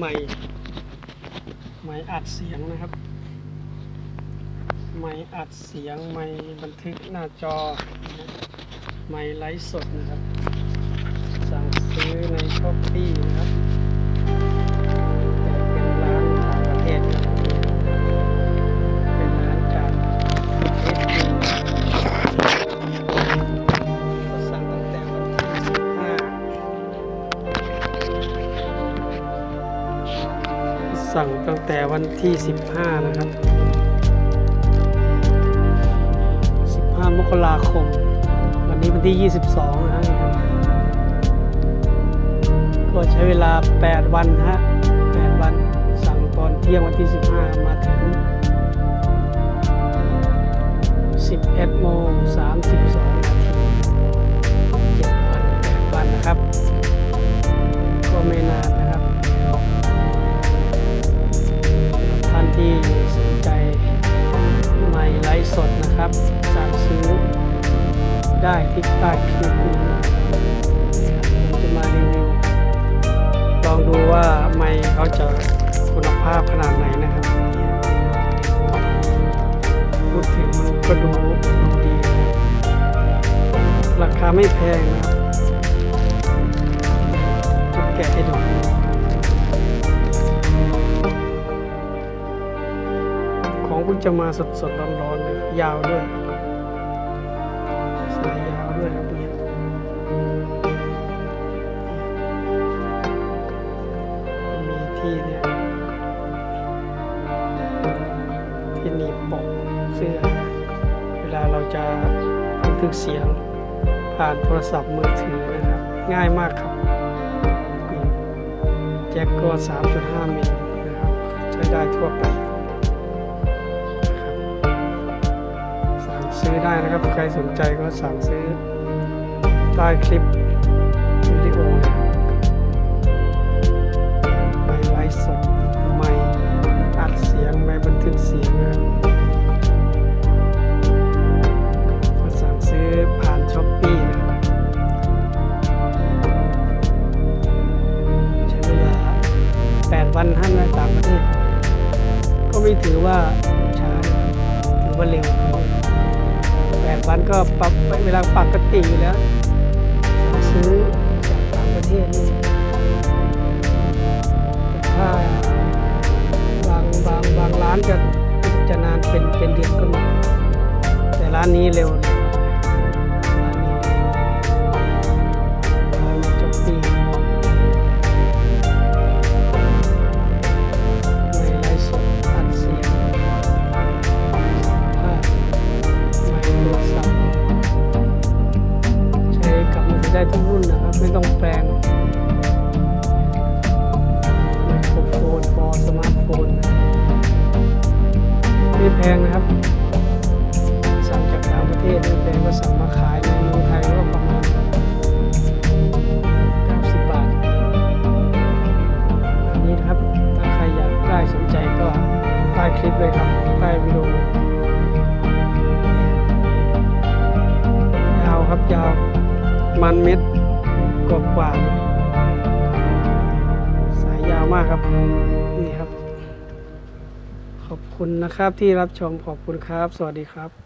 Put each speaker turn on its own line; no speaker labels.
ไม่ไม่อัดเสียงนะครับ ไม่อัดเสียง ไม่บันทึกหน้าจอ ไม่ไลฟ์สดนะครับ สั่งตั้งแต่วันที่ 15 นะครับ 15 มกราคม วันนี้วันที่ 22 นะครับ ก็ใช้เวลา 8 วันฮะ 8 วัน สั่งตอนเที่ยงวันที่ 15 มาถึง 11โมง32 ได้ที่ใต้คลิปนี้ผมจะมารีวิว ลองดูว่าไมค์เขาจะคุณภาพขนาดไหนนะครับพูดถึงมันก็ดูดี ราคาไม่แพงนะครับจะแกะให้ดูของเพิ่งจะมาสดสดๆร้อนๆเลยยาวด้วย สื้อ เวลาเราจะบันทึกเสียงผ่านโทรศัพท์มือถือนะครับ ง่ายมากครับแจ็คก็ 3.5 มิลนะครับ ใช้ได้ทั่วไปสั่งซื้อได้นะครับ ใครสนใจก็สั่งซื้อใต้คลิปวิดีโอนะครับไม่ไลฟ์สด ต่างประเทศ ก็ไม่ถือว่าช้านะครับถือว่าเร็วครับแปดวันก็ปรับเวลาปกติอยู่แล้ว ซื้อจากต่างประเทศนี่แต่ถ้าบางบางบางร้านจะจะนานเป็นเป็นเดือนก็มีแต่ร้านนี้เร็วเลย ทุกรุ่นนะครับ ไม่ต้องแปลงไมโครโฟนฟอสมาร์ทโฟนไม่แพงนะครับ สั่งจากต่างประเทศไม่แพงก็สั่งมาขายในเมืองไทยก็ประมาณ90 บาทอันนี้นะครับ ถ้าใครอยากได้สนใจก็ใต้คลิปเลยครับใต้วิดีโอ ยาวครับยาว มันเม็ดกว่ากว่าสายยาวมากครับ นี่ครับ ขอบคุณนะครับที่รับชมขอบคุณครับ สวัสดีครับ